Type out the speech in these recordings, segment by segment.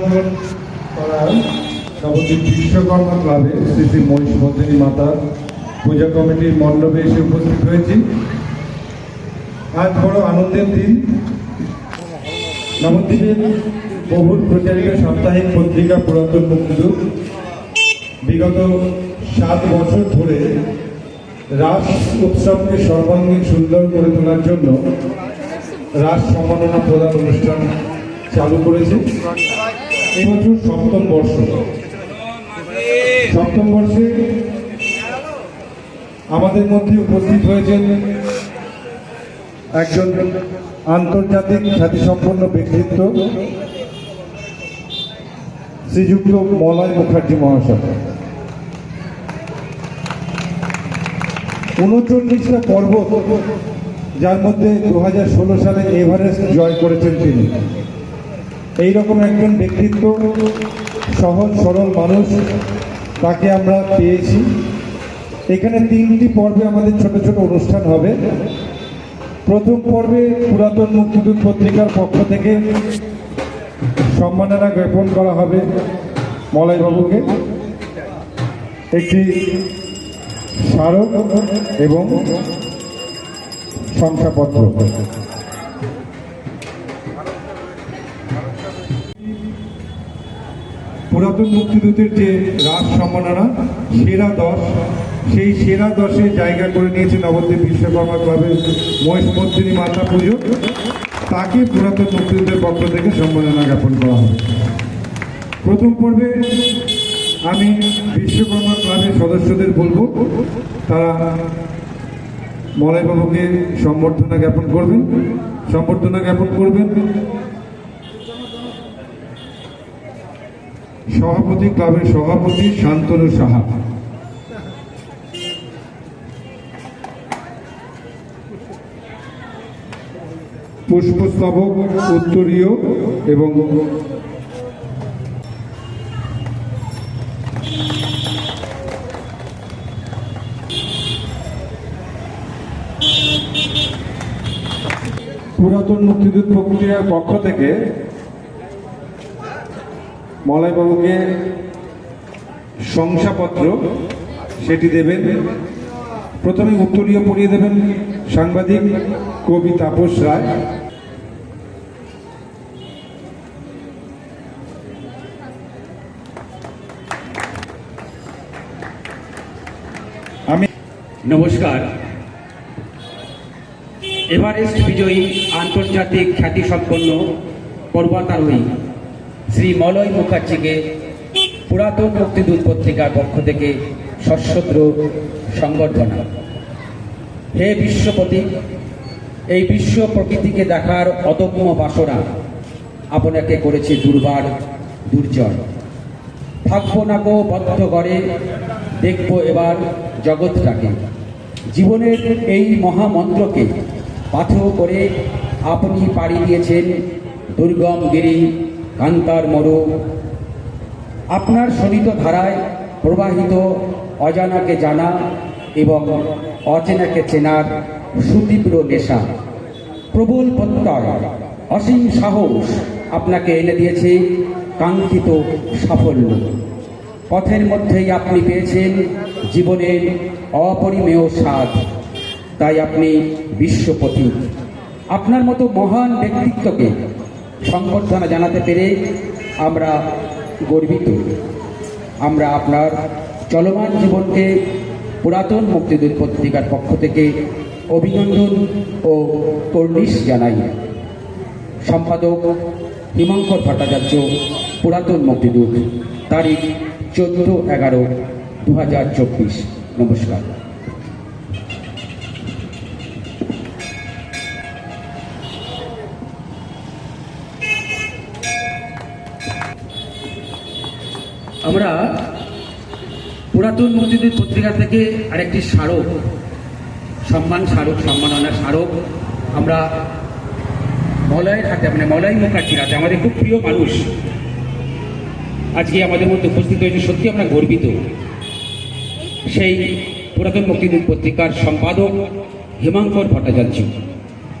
পুষ্পাঞ্জন করার নবদ্বীপ বিশ্বকর্মা ক্লাবে শ্রী শ্রী মহিষমর্দিনী মাতা পূজা কমিটির মণ্ডপে এসে উপস্থিত হয়েছি। আজ বড় আনন্দের দিন। নবদ্বীপের বহুল প্রচারিত সাপ্তাহিক পত্রিকা পুরাতন মুক্তিযুদ্ধ বিগত সাত বছর ধরে রাস উৎসবকে সর্বাঙ্গীন সুন্দর করে তোলার জন্য রাস সম্মাননা প্রদান অনুষ্ঠান চালু করেছে। এবছর সপ্তম বর্ষ। সপ্তম বর্ষে আমাদের মধ্যে উপস্থিত হয়েছেন একজন আন্তর্জাতিক খ্যাতিসম্পন্ন ব্যক্তিত্ব, শ্রীযুক্ত মলয় মুখার্জি মহাশয়। উনচল্লিশটা পর্বত যার মধ্যে দু হাজার ষোলো সালে এভারেস্ট জয় করেছেন তিনি। এইরকম একজন ব্যক্তিত্ব, সহজ, সরল মানুষ, তাকে আমরা পেয়েছি। এখানে তিনটি পর্বে আমাদের ছোট ছোট অনুষ্ঠান হবে। প্রথম পর্বে পুরাতন মুক্তিযুদ্ধ পত্রিকার পক্ষ থেকে সম্মাননা জ্ঞাপন করা হবে মলয়বাবুকে। একটি স্মারক এবং শংসাপত্র। পুরাতন মুক্তিযুদ্ধের যে রাজ সম্মাননা, সেরা দশ, সেই সেরা দশে জায়গা করে নিয়েছে নবদ্বীপ বিশ্বকর্মা ক্লাবের মহিষমর্দিনী মাতা পুজো। তাকে পুরাতন মুক্তিযুদ্ধের পক্ষ থেকে সম্মাননা জ্ঞাপন করা হবে। প্রথম পর্বে আমি বিশ্বকর্মা ক্লাবের সদস্যদের বলব, তারা মলয়বাবুকে সম্বর্ধনা জ্ঞাপন করবেন। সম্বর্ধনা জ্ঞাপন করবেন সভাপতি ক্লাবের সভাপতি শান্তনু সাহা। পুষ্পস্তবক উত্তরীয় এবং পুরাতন মুক্তিযুদ্ধ প্রক্রিয়ার পক্ষ থেকে মলয়বাবুকে শংসাপত্র সেটি দেবেন। প্রথমে উত্তরীয় পড়িয়ে দেবেন সাংবাদিক কবি তাপস রায়। আমি নমস্কার। এভারেস্ট বিজয়ী আন্তর্জাতিক খ্যাতিসম্পন্ন পর্বতারোহী শ্রী মলয় মুখার্জিকে পুরাতন মুক্তিদূত পত্রিকার পক্ষ থেকে সশ্রদ্র সংবর্ধনা। হে বিশ্বপতি, এই বিশ্ব প্রকৃতিকে দেখার অদম্য বাসনা আপনাকে করেছে দুর্বার দুর্জয়। থাকব না গো বদ্ধ গড়ে দেখব এবার জগৎটাকে। জীবনের এই মহামন্ত্রকে পাথর করে আপনি পাড়ি দিয়েছেন দুর্গম গিরি কান্তার মরু। আপনার শোণিত ধারায় প্রবাহিত অজানাকে জানা এবং অচেনাকে চেনার সুতীব্র নেশা। প্রবল প্রত্যয়, অসীম সাহস আপনাকে এনে দিয়েছে কাঙ্ক্ষিত সাফল্য। পথের মধ্যেই আপনি পেয়েছেন জীবনের অপরিমেয় স্বাদ। তাই আপনি বিশ্বপতি। আপনার মতো মহান ব্যক্তিত্বকে সংবর্ধনা জানাতে পেরে আমরা গর্বিত। আমরা আপনার চলমান জীবনকে পুরাতন মুক্তিযুদ্ধ পত্রিকার পক্ষ থেকে অভিনন্দন ও কর্নিশ জানাই। সম্পাদক হিমাঙ্কর ভট্টাচার্য, পুরাতন মুক্তিযুদ্ধ, তারিখ চোদ্দ এগারো দু নমস্কার। আমরা পুরাতন মুক্তিযুদ্ধ পত্রিকা থেকে আরেকটি স্মারক, সম্মান স্মারক, সম্মাননা স্মারক আমরা মলয়ের হাতে মানে মলয় মুখার্জির হাতে, আমাদের খুব প্রিয় মানুষ আজকে আমাদের মধ্যে উপস্থিত হয়েছে সত্যি আমরা গর্বিত। সেই পুরাতন মুক্তিযুদ্ধ পত্রিকার সম্পাদক হিমাঙ্কর ভট্টাচার্য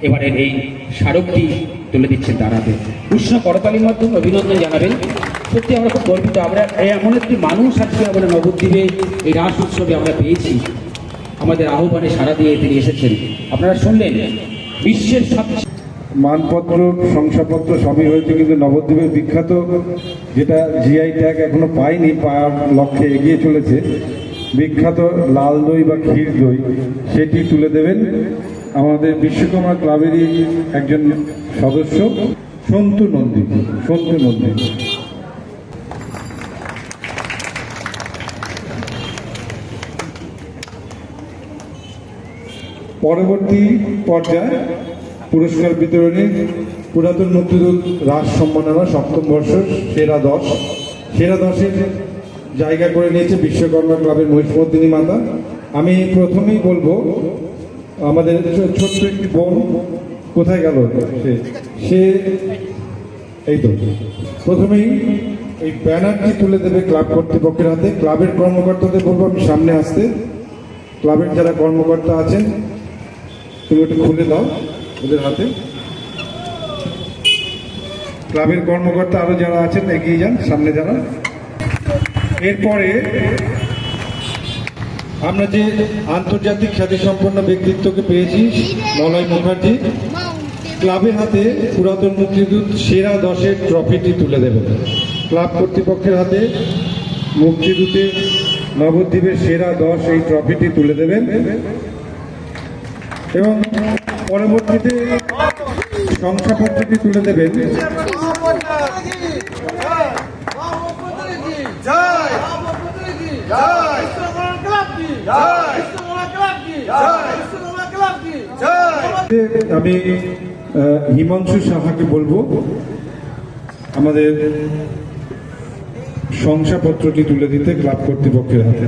এবারের এই স্মারকটি তুলে দিচ্ছেন দাঁড়াবে উষ্ণ করতালির মাধ্যমে অভিনন্দন জানাবেন। সত্যি আমরা খুব গর্বিত। আমরা এমন একটি মানুষ আজকে আমরা নবদ্বীপে এই রাস উৎসবে আমরা পেয়েছি। আমাদের আহ্বানে সারা দিয়ে তিনি এসেছেন। আপনারা শুনলেন বিশ্বের সবচেয়ে মানপত্র, শংসাপত্র সবই হয়েছে কিন্তু নবদ্বীপের বিখ্যাত যেটা জিআই ট্যাগ এখনও পায়নি পাওয়ার লক্ষ্যে এগিয়ে চলেছে। বিখ্যাত লাল দই বা ক্ষীর দই, সেটি তুলে দেবেন আমাদের বিশ্বকর্মা ক্লাবেরই একজন সদস্য, সন্তু নন্দী সন্তু নন্দী। পরবর্তী পর্যায়ে পুরস্কার বিতরণী পুরাতন মুক্তিযুদ্ধ রাজ সম্মাননা সপ্তম বর্ষ সেরা দশ। সেরা দশের জায়গা করে নিয়েছে বিশ্বকর্মা ক্লাবের মহিষমর্দিনী মাতা। আমি প্রথমেই বলব, আমাদের ছোট্ট একটি বোন কোথায় গেল? সে সে এই তো। প্রথমেই এই ব্যানারটি তুলে দেবে ক্লাব কর্তৃপক্ষের হাতে। ক্লাবের কর্মকর্তাদের বলব, আমি সামনে আসতে। ক্লাবের যারা কর্মকর্তা আছেন তুমি খুলে দাও ওদের হাতে। ক্লাবের কর্মকর্তা আরও যারা আছেন, এগিয়ে যান, সামনে যারা এরপরে আমরা যে আন্তর্জাতিক খ্যাতিসম্পন্ন ব্যক্তিত্বকে পেয়েছি, মলয় মুখার্জি, ক্লাবের হাতে পুরাতন মুক্তিযুদ্ধ, সেরা দশের ট্রফিটি তুলে দেবেন ক্লাব কর্তৃপক্ষের হাতে মুক্তিযুদ্ধের নবদ্বীপের সেরা দশ এই ট্রফিটি তুলে দেবেন। এবং পরবর্তীতে শংসাপত্রটি তুলে দেবেন। আমি হিমাংশু সাহাকে বলব, আমাদের শংসাপত্রটি তুলে দিতে ক্লাব কর্তৃপক্ষের হাতে।